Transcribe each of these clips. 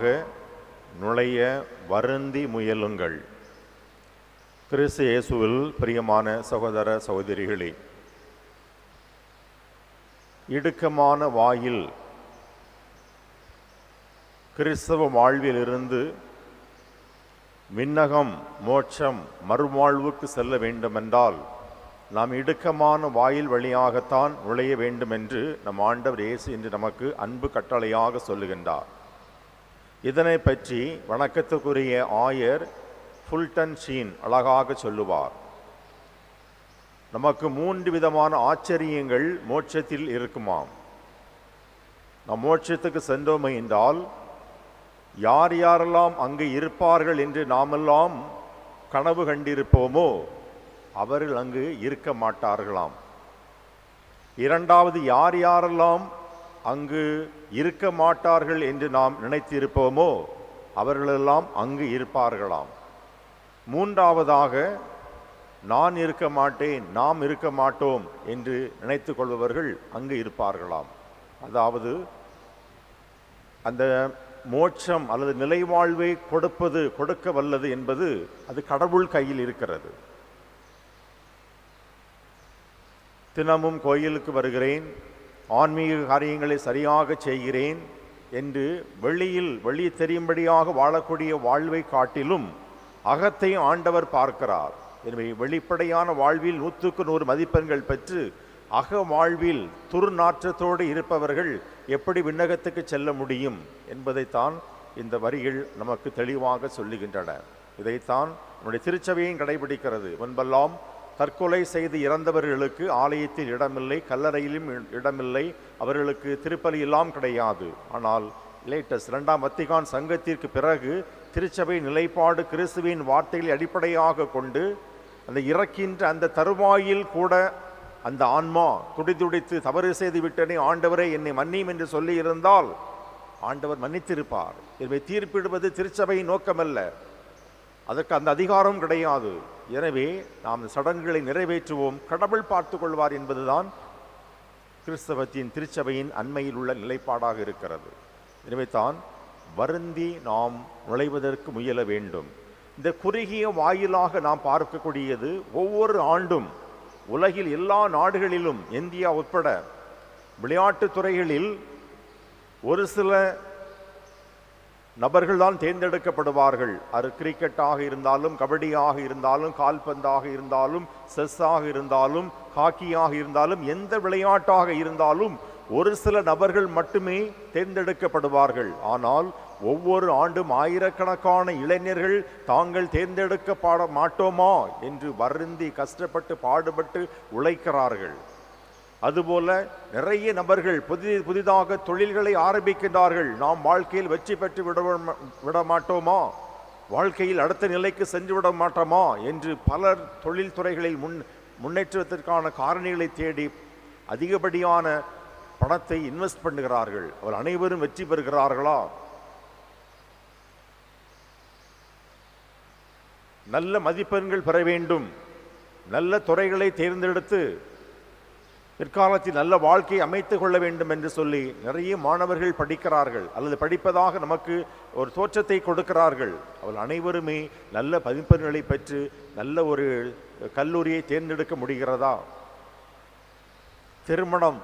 நுழைய வருந்தி முயலுங்கள். கிறிஸ்து இயேசுவில் பிரியமான சகோதர சகோதரிகளே இடுக்கமான வாயில் கிறிஸ்தவ வாழ்விலிருந்து விண்ணகம் மோட்சம் மறுவாழ்வுக்கு செல்ல வேண்டுமென்றால் நாம் இடுக்கமான வாயில் வழியாகத்தான் நுழைய வேண்டும் என்று நம் ஆண்டவர் இயேசு என்று நமக்கு அன்பு கட்டளையாக சொல்லுகின்றார். இதனை பற்றி வணக்கத்துக்குரிய ஆயர் ஃபுல்டன் ஷீன் அழகாக சொல்லுவார். நமக்கு மூன்று விதமான ஆச்சரியங்கள் மோட்சத்தில் இருக்குமாம். நாம் மோட்சத்துக்கு சென்றோமே என்றால் யார் யாரெல்லாம் அங்கு இருப்பார்கள் என்று நாமெல்லாம் கனவு கண்டிருப்போமோ அவர்கள் அங்கு இருக்க மாட்டார்களாம். இரண்டாவது யார் யாரெல்லாம் அங்கு இருக்க மாட்டார்கள் என்று நாம் நினைத்திருப்போமோ அவர்களெல்லாம் அங்கு இருப்பார்களாம். மூன்றாவதாக நான் இருக்க மாட்டேன் நாம் இருக்க மாட்டோம் என்று நினைத்து கொள்பவர்கள் அங்கு இருப்பார்களாம். அதாவது அந்த மோட்சம் அல்லது நிலைவாழ்வை கொடுப்பது கொடுக்க வல்லது என்பது அது கடவுள் கையில் இருக்கிறது. தினமும் கோயிலுக்கு வருகிறேன் ஆன்மீக காரியங்களை சரியாக செய்கிறேன் என்று வெளியில் வெளி தெரியும்படியாக வாழக்கூடிய வாழ்வை காட்டிலும் அகத்தை ஆண்டவர் பார்க்கிறார். எனவே வெளிப்படையான வாழ்வில் நூற்றுக்கு நூறு மதிப்பெண்கள் பெற்று அக வாழ்வில் துர்நாற்றத்தோடு இருப்பவர்கள் எப்படி விண்ணகத்துக்கு செல்ல முடியும் என்பதைத்தான் இந்த வரிகள் நமக்கு தெளிவாக சொல்லுகின்றன. இதைத்தான் நம்முடைய திருச்சபையும் கடைபிடிக்கிறது. முன்பெல்லாம் தற்கொலை செய்து இறந்தவர்களுக்கு ஆலயத்தில் இடமில்லை கல்லறையிலும் இடமில்லை அவர்களுக்கு திருப்பலி எல்லாம் கிடையாது. ஆனால் லேட்டஸ்ட் இரண்டாம் வத்திகான் சங்கத்திற்கு பிறகு திருச்சபை நிலைப்பாடு கிறிஸ்துவின் வார்த்தைகளை அடிப்படையாக கொண்டு அந்த இறக்கின்ற அந்த தருவாயில் கூட அந்த ஆன்மா துடிதுடித்து தவறு செய்து விட்டனே ஆண்டவரே என்னை மன்னியும் என்று சொல்லி இருந்தால் ஆண்டவர் மன்னித்திருப்பார். எனவே தீர்ப்பிடுவது திருச்சபையின் நோக்கமல்ல. அதற்கு அந்த அதிகாரம் கிடையாது. எனவே நாம் சடங்குகளை நிறைவேற்றுவோம். கடவுள் பார்த்து கொள்வார் என்பதுதான் கிறிஸ்தவத்தின் திருச்சபையின் அண்மையில் உள்ள நிலைப்பாடாக இருக்கிறது. எனவே தான் வருந்தி நாம் நுழைவதற்கு முயல வேண்டும். இந்த குறுகிய வாயிலாக நாம் பார்க்கக்கூடியது ஒவ்வொரு ஆண்டும் உலகில் எல்லா நாடுகளிலும் இந்தியா உட்பட விளையாட்டுத் துறைகளில் ஒரு சில நபர்கள் தான் தேர்ந்தெடுக்கப்படுவார்கள். அது கிரிக்கெட்டாக இருந்தாலும் கபடியாக இருந்தாலும் கால்பந்தாக இருந்தாலும் செஸ்ஸாக இருந்தாலும் ஹாக்கியாக இருந்தாலும் எந்த விளையாட்டாக இருந்தாலும் ஒரு சில நபர்கள் மட்டுமே தேர்ந்தெடுக்கப்படுவார்கள். ஆனால் ஒவ்வொரு ஆண்டும் ஆயிரக்கணக்கான இளைஞர்கள் தாங்கள் தேர்ந்தெடுக்கப்பட மாட்டோமா என்று வருந்தி கஷ்டப்பட்டு பாடுபட்டு உழைக்கிறார்கள். அதுபோல நிறைய நபர்கள் புதி புதிதாக தொழில்களை ஆரம்பிக்கின்றார்கள். நாம் வாழ்க்கையில் வெற்றி பெற்று விட விட மாட்டோமா வாழ்க்கையில் அடுத்த நிலைக்கு சென்று விட மாட்டோமா என்று பலர் தொழில் துறைகளில் முன் முன்னேற்றத்திற்கான காரணிகளை தேடி அதிகப்படியான பணத்தை இன்வெஸ்ட் பண்ணுகிறார்கள். அவர் அனைவரும் வெற்றி பெறுகிறார்களா? நல்ல மதிப்பெண்கள் பெற வேண்டும். நல்ல துறைகளை தேர்ந்தெடுத்து பிற்காலத்தில் நல்ல வாழ்க்கையை அமைத்து கொள்ள வேண்டும் என்று சொல்லி நிறைய மாணவர்கள் படிக்கிறார்கள். அல்லது படிப்பதாக நமக்கு ஒரு தோற்றத்தை கொடுக்கிறார்கள். அவள் அனைவருமே நல்ல மதிப்பெண்களை பெற்று நல்ல ஒரு கல்லூரியை தேர்ந்தெடுக்க முடிகிறதா? திருமணம்.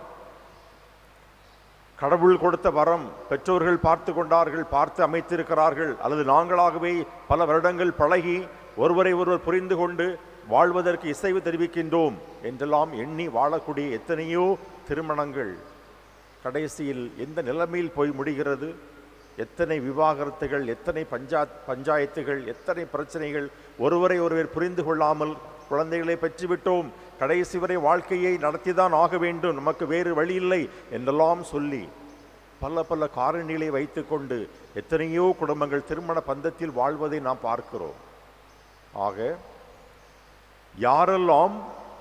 கடவுள் கொடுத்த வரம் பெற்றோர்கள் பார்த்து கொண்டார்கள் பார்த்து அமைத்திருக்கிறார்கள். அல்லது நாங்களாகவே பல வருடங்கள் பழகி ஒருவரை ஒருவர் புரிந்து கொண்டு வாழ்வதற்கு இசைவு தெரிவிக்கின்றோம் என்றெல்லாம் எண்ணி வாழக்கூடிய எத்தனையோ திருமணங்கள். கடைசியில் எந்த நிலைமையில் போய் முடிகிறது? எத்தனை விவாகரத்துகள் எத்தனை பஞ்சா பஞ்சாயத்துகள் எத்தனை பிரச்சனைகள் ஒருவரை ஒருவர் புரிந்து கொள்ளாமல் குழந்தைகளை பெற்றுவிட்டோம். கடைசி வரை வாழ்க்கையை நடத்திதான் ஆக வேண்டும். நமக்கு வேறு வழி இல்லை என்றெல்லாம் சொல்லி பல பல காரணிகளை வைத்துக்கொண்டு எத்தனையோ குடும்பங்கள் திருமண பந்தத்தில் வாழ்வதை நாம் பார்க்கிறோம். ஆக யாரெல்லாம்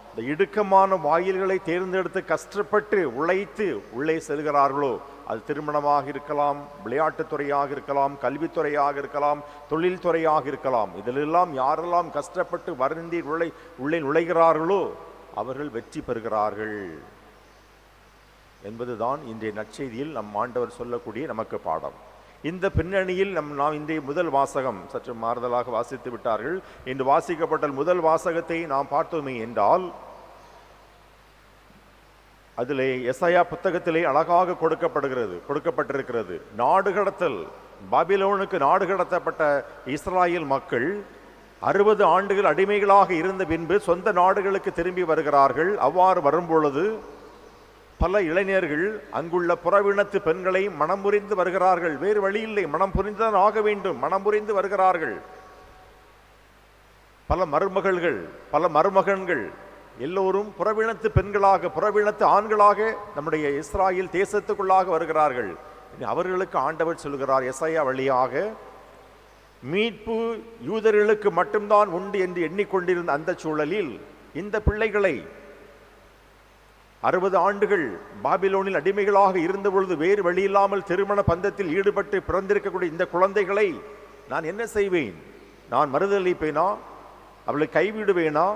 இந்த இடுக்கமான வாயில்களை தேர்ந்தெடுத்து கஷ்டப்பட்டு உழைத்து உள்ளே செல்கிறார்களோ அது திருமணமாக இருக்கலாம் விளையாட்டுத்துறையாக இருக்கலாம் கல்வித்துறையாக இருக்கலாம் தொழில்துறையாக இருக்கலாம். இதிலெல்லாம் யாரெல்லாம் கஷ்டப்பட்டு வருந்தி உழை உள்ளே நுழைகிறார்களோ அவர்கள் வெற்றி பெறுகிறார்கள். என்பதுதான் இன்றைய நற்செய்தியில் நம் ஆண்டவர் சொல்லக்கூடிய நமக்கு பாடம். இந்த பின்னணியில் நம் நாம் இன்றைய முதல் வாசகம் சற்று மாறுதலாக வாசித்து விட்டார்கள். இன்று வாசிக்கப்பட்ட முதல் வாசகத்தை நாம் பார்த்தோமே என்றால் அதிலே எஸ்ஐயா புத்தகத்திலே அழகாக கொடுக்கப்படுகிறது கொடுக்கப்பட்டிருக்கிறது. நாடு கடத்தல் பாபிலோனுக்கு நாடு கடத்தப்பட்ட இஸ்ராயேல் மக்கள் அறுபது ஆண்டுகள் அடிமைகளாக இருந்த பின்பு சொந்த நாடுகளுக்கு திரும்பி வருகிறார்கள். அவ்வாறு வரும்பொழுது பல இளைஞர்கள் அங்குள்ள புறவினத்து பெண்களை மனம் புரிந்து வருகிறார்கள். வேறு வழி இல்லை. மனம் புரிந்துதான் ஆக வேண்டும். மனம் புரிந்து வருகிறார்கள். பல மருமகள்கள் பல மருமகன்கள் எல்லோரும் புறவினத்து பெண்களாக புறவினத்து ஆண்களாக நம்முடைய இஸ்ராயில் தேசத்துக்குள்ளாக வருகிறார்கள். இனி அவர்களுக்கு ஆண்டவர் சொல்கிறார் எஸ்ஐயா வழியாக மீட்பு யூதர்களுக்கு மட்டும்தான் உண்டு என்று எண்ணிக்கொண்டிருந்த அந்த சூழலில் இந்த பிள்ளைகளை அறுபது ஆண்டுகள் பாபிலோனில் அடிமைகளாக இருந்த பொழுது வேறு வழியில்லாமல் திருமண பந்தத்தில் ஈடுபட்டு பிறந்திருக்கக்கூடிய இந்த குழந்தைகளை நான் என்ன செய்வேன்? நான் மறுதளிப்பேனா அவளை கைவிடுவேனா?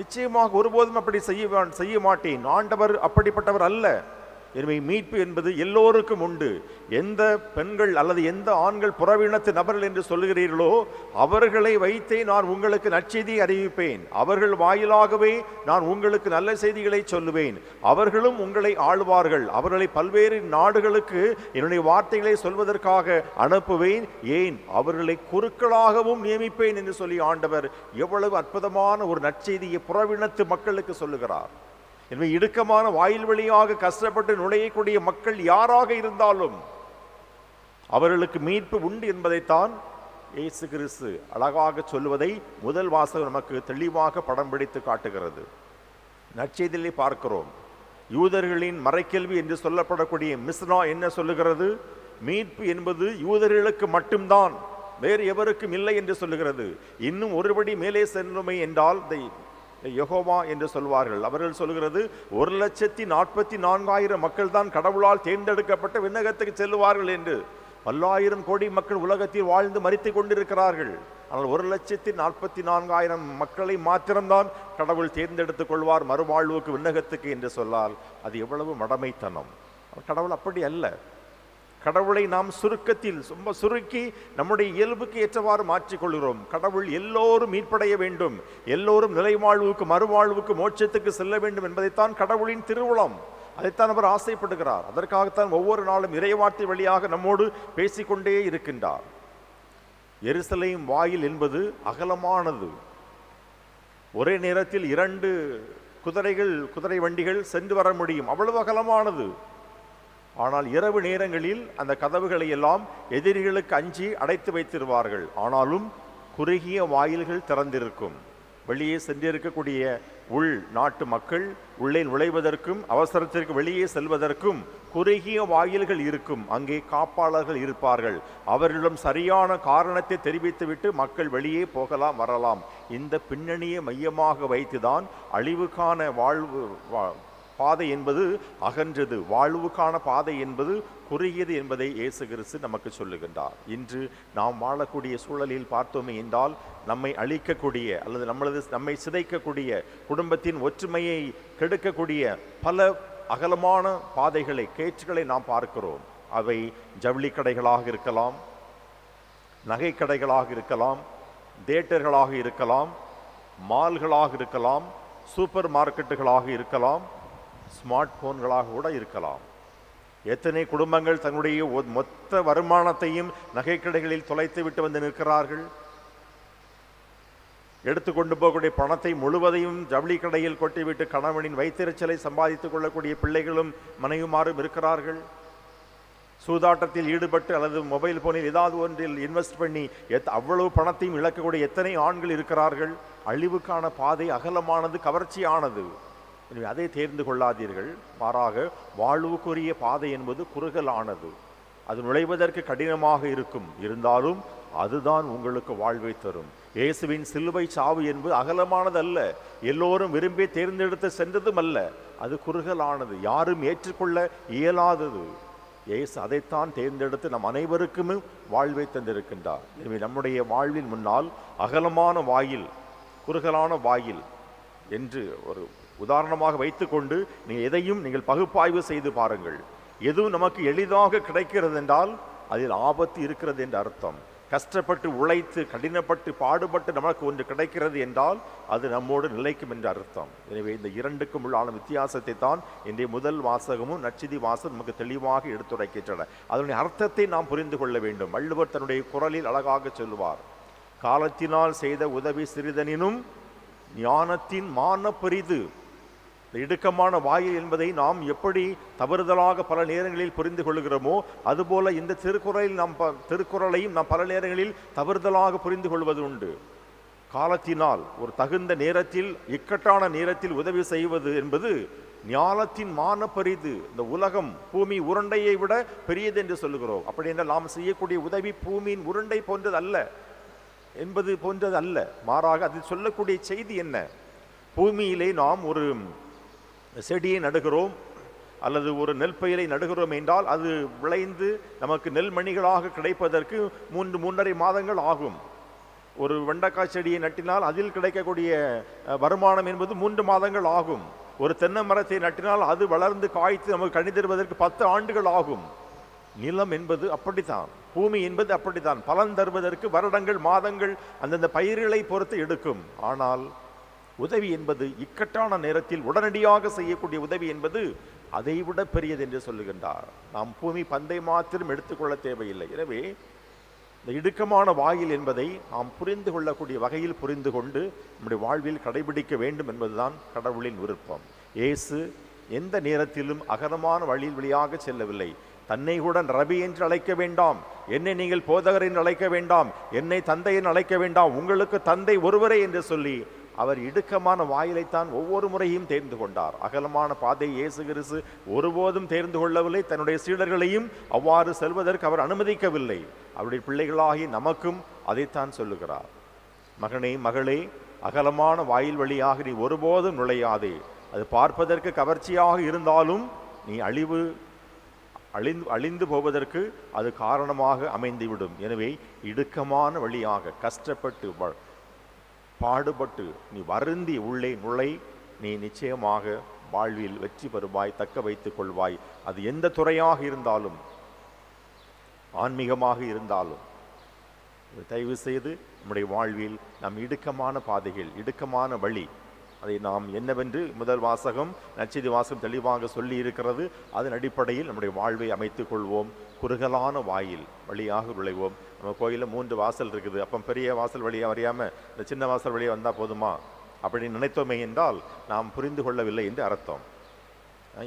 நிச்சயமாக ஒருபோதும் அப்படி செய்ய செய்ய மாட்டேன். ஆண்டவர் அப்படிப்பட்டவர் அல்ல. எனவே மீட்பு என்பது எல்லோருக்கும் உண்டு. எந்த பெண்கள் அல்லது எந்த ஆண்கள் புறவினத்து நபர்கள் என்று சொல்லுகிறீர்களோ அவர்களை வைத்தே நான் உங்களுக்கு நற்செய்தியை அறிவிப்பேன். அவர்கள் வாயிலாகவே நான் உங்களுக்கு நல்ல செய்திகளை சொல்லுவேன். அவர்களும் உங்களை ஆளுவார்கள். அவர்களை பல்வேறு நாடுகளுக்கு என்னுடைய வார்த்தைகளை சொல்வதற்காக அனுப்புவேன். ஏன்? அவர்களை குருக்களாகவும் நியமிப்பேன் என்று சொல்லி ஆண்டவர் எவ்வளவு அற்புதமான ஒரு நற்செய்தியை புறவினத்து மக்களுக்கு சொல்லுகிறார். எனவே இடுக்கமான வாயில் வழியாக கஷ்டப்பட்டு நுழையக்கூடிய மக்கள் யாராக இருந்தாலும் அவர்களுக்கு மீட்பு உண்டு என்பதைத்தான் இயேசு கிறிஸ்து அழகாக சொல்வதை முதல் வாசகம் நமக்கு தெளிவாக படம் பிடித்து காட்டுகிறது. நற்செய்தியிலே பார்க்கிறோம். யூதர்களின் மறைக்கல்வி என்று சொல்லப்படக்கூடிய மிஸ்னா என்ன சொல்லுகிறது? மீட்பு என்பது யூதர்களுக்கு மட்டும்தான் வேறு எவருக்கும் இல்லை என்று சொல்லுகிறது. இன்னும் ஒருபடி மேலே சென்றுமை என்றால் இந்த யகோவா என்று சொல்வார்கள். அவர்கள் சொல்கிறது ஒரு லட்சத்தி நாற்பத்தி நான்காயிரம் மக்கள் தான் கடவுளால் தேர்ந்தெடுக்கப்பட்ட விண்ணகத்துக்கு செல்லுவார்கள் என்று. பல்லாயிரம் கோடி மக்கள் உலகத்தில் வாழ்ந்து மறித்து கொண்டிருக்கிறார்கள். ஆனால் ஒரு லட்சத்தி நாற்பத்தி நான்காயிரம் மக்களை மாத்திரம்தான் கடவுள் தேர்ந்தெடுத்துக் கொள்வார் மறுவாழ்வுக்கு விண்ணகத்துக்கு என்று சொல்லால் அது எவ்வளவு மடமைத்தனம். கடவுள் அப்படி அல்ல. கடவுளை நாம் சுருக்கத்தில் ரொம்ப சுருக்கி நம்முடைய இயல்புக்கு ஏற்றவாறு மாற்றிக்கொள்கிறோம். கடவுள் எல்லோரும் மீட்படைய வேண்டும். எல்லோரும் நிலைவாழ்வுக்கு மறுவாழ்வுக்கு மோட்சத்துக்கு செல்ல வேண்டும் என்பதைத்தான் கடவுளின் திருவுளம். அதைத்தான் அவர் ஆசைப்படுகிறார். அதற்காகத்தான் ஒவ்வொரு நாளும் இறைவார்த்தை வழியாக நம்மோடு பேசிக்கொண்டே இருக்கின்றார். எருசலேம் வாயில் என்பது அகலமானது. ஒரே நேரத்தில் இரண்டு குதிரைகள் குதிரை வண்டிகள் சென்று வர முடியும். அவ்வளவு அகலமானது. ஆனால் இரவு நேரங்களில் அந்த கதவுகளை எல்லாம் எதிரிகளுக்கு அஞ்சி அடைத்து வைத்திருவார்கள். ஆனாலும் குறுகிய வாயில்கள் திறந்திருக்கும். வெளியே சென்றிருக்கக்கூடிய உள் நாட்டு மக்கள் உள்ளே நுழைவதற்கும் அவசரத்திற்கு வெளியே செல்வதற்கும் குறுகிய வாயில்கள் இருக்கும். அங்கே காப்பாளர்கள் இருப்பார்கள். அவர்களிடம் சரியான காரணத்தை தெரிவித்துவிட்டு மக்கள் வெளியே போகலாம் வரலாம். இந்த பின்னணியை மையமாக வைத்துதான் அழிவுக்கான வாழ்வு வா- பாதை என்பது அகன்றது. வாழ்வுக்கான பாதை என்பது குறுகியது என்பதை இயேசு கிறிஸ்து நமக்கு சொல்லுகின்றார். இன்று நாம் வாழக்கூடிய சூழலில் பார்த்தோமே என்றால் நம்மை அழிக்கக்கூடிய அல்லது நம்மளது நம்மை சிதைக்கக்கூடிய குடும்பத்தின் ஒற்றுமையை கெடுக்கக்கூடிய பல அகலமான பாதைகளை கேச்சுகளை நாம் பார்க்கிறோம். அவை ஜவுளி கடைகளாக இருக்கலாம் நகை கடைகளாக இருக்கலாம் தேட்டர்களாக இருக்கலாம் மால்களாக இருக்கலாம் சூப்பர் மார்க்கெட்டுகளாக இருக்கலாம் ஸ்மார்ட் ஃபோன்களாக கூட இருக்கலாம். எத்தனை குடும்பங்கள் தன்னுடைய மொத்த வருமானத்தையும் நகைக்கடைகளில் தொலைத்து விட்டு வந்து நிற்கிறார்கள்? எடுத்துக்கொண்டு போகக்கூடிய பணத்தை முழுவதையும் ஜவுளி கடையில் கொட்டிவிட்டு கணவனின் வைத்திருச்சலை சம்பாதித்துக் கொள்ளக்கூடிய பிள்ளைகளும் மனைவிமாரும் இருக்கிறார்கள். சூதாட்டத்தில் ஈடுபட்டு அல்லது மொபைல் போனில் ஏதாவது ஒன்றில் இன்வெஸ்ட் பண்ணி எத் அவ்வளவு பணத்தையும் இழக்கக்கூடிய எத்தனை ஆண்கள் இருக்கிறார்கள்? அழிவுக்கான பாதை அகலமானது கவர்ச்சியானது. எனவே அதை தேர்ந்து கொள்ளாதீர்கள். மாறாக வாழ்வுக்குரிய பாதை என்பது குறுகலானது. அது நுழைவதற்கு கடினமாக இருக்கும். இருந்தாலும் அதுதான் உங்களுக்கு வாழ்வை தரும். இயேசுவின் சிலுவை சாவு என்பது அகலமானது அல்ல எல்லோரும் விரும்பி தேர்ந்தெடுத்து சென்றதும் அல்ல அது குறுகலானது. யாரும் ஏற்றுக்கொள்ள இயலாதது. இயேசு அதைத்தான் தேர்ந்தெடுத்து நம் அனைவருக்குமே வாழ்வை தந்திருக்கின்றார். எனவே நம்முடைய வாழ்வின் முன்னால் அகலமான வாயில் குறுகலான வாயில் என்று ஒரு உதாரணமாக வைத்துக்கொண்டு நீங்கள் எதையும் நீங்கள் பகுப்பாய்வு செய்து பாருங்கள். எதுவும் நமக்கு எளிதாக கிடைக்கிறது என்றால் அதில் ஆபத்து இருக்கிறது என்று அர்த்தம். கஷ்டப்பட்டு உழைத்து கடினப்பட்டு பாடுபட்டு நமக்கு ஒன்று கிடைக்கிறது என்றால் அது நம்மோடு நிலைக்கும் என்று அர்த்தம். எனவே இந்த இரண்டுக்கும் உள்ளான வித்தியாசத்தை தான் இன்றைய முதல் வாசகமும் நச்சிதி வாசகம் நமக்கு தெளிவாக எடுத்துரைக்கின்றன. அதனுடைய அர்த்தத்தை நாம் புரிந்து கொள்ள வேண்டும். வள்ளுவர் தன்னுடைய குரலில் அழகாக சொல்லுவார் காலத்தினால் செய்த உதவி சிறிதனினும் ஞானத்தின் மான பெரிது இந்த இடுக்கமான வாயில் என்பதை நாம் எப்படி தவறுதலாக பல நேரங்களில் புரிந்து கொள்கிறோமோ அதுபோல இந்த திருக்குறளில் நாம் ப- திருக்குறளையும் நாம் பல நேரங்களில் தவறுதலாக புரிந்து கொள்வது உண்டு. காலத்தினால் ஒரு தகுந்த நேரத்தில் இக்கட்டான நேரத்தில் உதவி செய்வது என்பது ஞானத்தின் மான பரிது இந்த உலகம் பூமி உருண்டையை விட பெரியது என்று சொல்லுகிறோம். அப்படி என்றால் நாம் செய்யக்கூடிய உதவி பூமியின் உருண்டை போன்றது அல்ல என்பது போன்றது அல்ல மாறாக அதில் சொல்லக்கூடிய செய்தி என்ன? பூமியிலே நாம் ஒரு செடியை நடுகிறோம் அல்லது ஒரு நெல் பயிரை நடுகிறோம் என்றால் அது விளைந்து நமக்கு நெல்மணிகளாக கிடைப்பதற்கு மூன்று மூன்றரை மாதங்கள் ஆகும். ஒரு வெண்டைக்காய் செடியை நட்டினால் அதில் கிடைக்கக்கூடிய வருமானம் என்பது மூன்று மாதங்கள் ஆகும். ஒரு தென்னை மரத்தை நட்டினால் அது வளர்ந்து காய்த்து நமக்கு கனி தருவதற்கு பத்து ஆண்டுகள் ஆகும். நிலம் என்பது அப்படித்தான். பூமி என்பது அப்படித்தான். பலன் தருவதற்கு வருடங்கள் மாதங்கள் அந்தந்த பயிர்களை பொறுத்து எடுக்கும். ஆனால் உதவி என்பது இக்கட்டான நேரத்தில் உடனடியாக செய்யக்கூடிய உதவி என்பது அதைவிட பெரியது என்று சொல்லுகின்றார். நாம் பூமி பந்தை மாத்திரம் எடுத்துக்கொள்ள தேவையில்லை. எனவே இந்த இடுக்கமான வாயில் என்பதை நாம் புரிந்து கொள்ளக்கூடிய வகையில் புரிந்து கொண்டு நம்முடைய வாழ்வில் கடைபிடிக்க வேண்டும் என்பதுதான் கடவுளின் விருப்பம். இயேசு எந்த நேரத்திலும் அகலமான வழியில் வழியாக செல்லவில்லை. தன்னை கூட ரபி என்று அழைக்க வேண்டாம். என்னை நீங்கள் போதகர் என்று அழைக்க வேண்டாம். என்னை தந்தை என்று அழைக்க வேண்டாம். உங்களுக்கு தந்தை ஒருவரே என்று சொல்லி அவர் இடுக்கமான வாயிலைத்தான் ஒவ்வொரு முறையும் தேர்ந்து கொண்டார். அகலமான பாதை இயேசு கிறிசு ஒருபோதும் தேர்ந்து கொள்ளவில்லை. தன்னுடைய சீடர்களையும் அவ்வாறு செல்வதற்கு அவர் அனுமதிக்கவில்லை. அவருடைய பிள்ளைகளாகி நமக்கும் அதைத்தான் சொல்லுகிறார். மகனே மகளே அகலமான வாயில் வழியாக நீ ஒருபோதும் நுழையாதே. அது பார்ப்பதற்கு கவர்ச்சியாக இருந்தாலும் நீ அழிவு அழிந்து அழிந்து போவதற்கு அது காரணமாக அமைந்துவிடும். எனவே இடுக்கமான வழியாக கஷ்டப்பட்டு பாடுபட்டு நீ வருந்தி உள்ளே நுழை நீ நிச்சயமாக வாழ்வில் வெற்றி பெறுவாய் தக்க வைத்துக் கொள்வாய். அது எந்த துறையாக இருந்தாலும் ஆன்மீகமாக இருந்தாலும் தயவு செய்து நம்முடைய வாழ்வில் நம் இடுக்கமான பாதைகள் இடுக்கமான வழி அதை நாம் என்னவென்று முதல் வாசகம் நச்செய்தி வாசகம் தெளிவாக சொல்லி இருக்கிறது அதன் அடிப்படையில் நம்முடைய வாழ்வை அமைத்துக் கொள்வோம். குறுகலான வாயில் வழியாக நுழைவோம். நம்ம கோயிலில் மூன்று வாசல் இருக்குது. அப்போ பெரிய வாசல் வழியாக வரையாமல் இந்த சின்ன வாசல் வழியாக வந்தால் போதுமா? அப்படின்னு நினைத்தோமே என்றால் நாம் புரிந்து கொள்ளவில்லை என்று அர்த்தம்.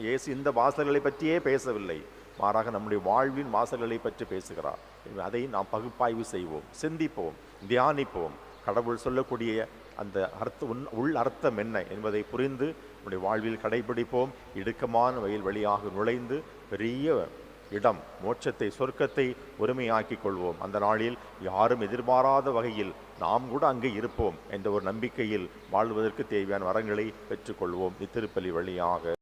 இயேசு இந்த வாசல்களை பற்றியே பேசவில்லை. மாறாக நம்முடைய வாழ்வின் வாசல்களை பற்றி பேசுகிறார். அதை நாம் பகுப்பாய்வு செய்வோம் சிந்திப்போம் தியானிப்போம். கடவுள் சொல்லக்கூடிய அந்த அர்த்த உன் உள் அர்த்தம் என்ன என்பதை புரிந்து நம்முடைய வாழ்வில் கடைபிடிப்போம். இடுக்கமான வயல் வழியாக நுழைந்து பெரிய இடம் மோட்சத்தை சொர்க்கத்தை உரிமையாக்கிக் கொள்வோம் அந்த நாளில் யாரும் எதிர்பாராத வகையில் நாம் கூட அங்கே இருப்போம் என்ற ஒரு நம்பிக்கையில் வாழ்வதற்கு தேவையான வரங்களை பெற்றுக்கொள்வோம் இத்திருப்பலி வழியாக.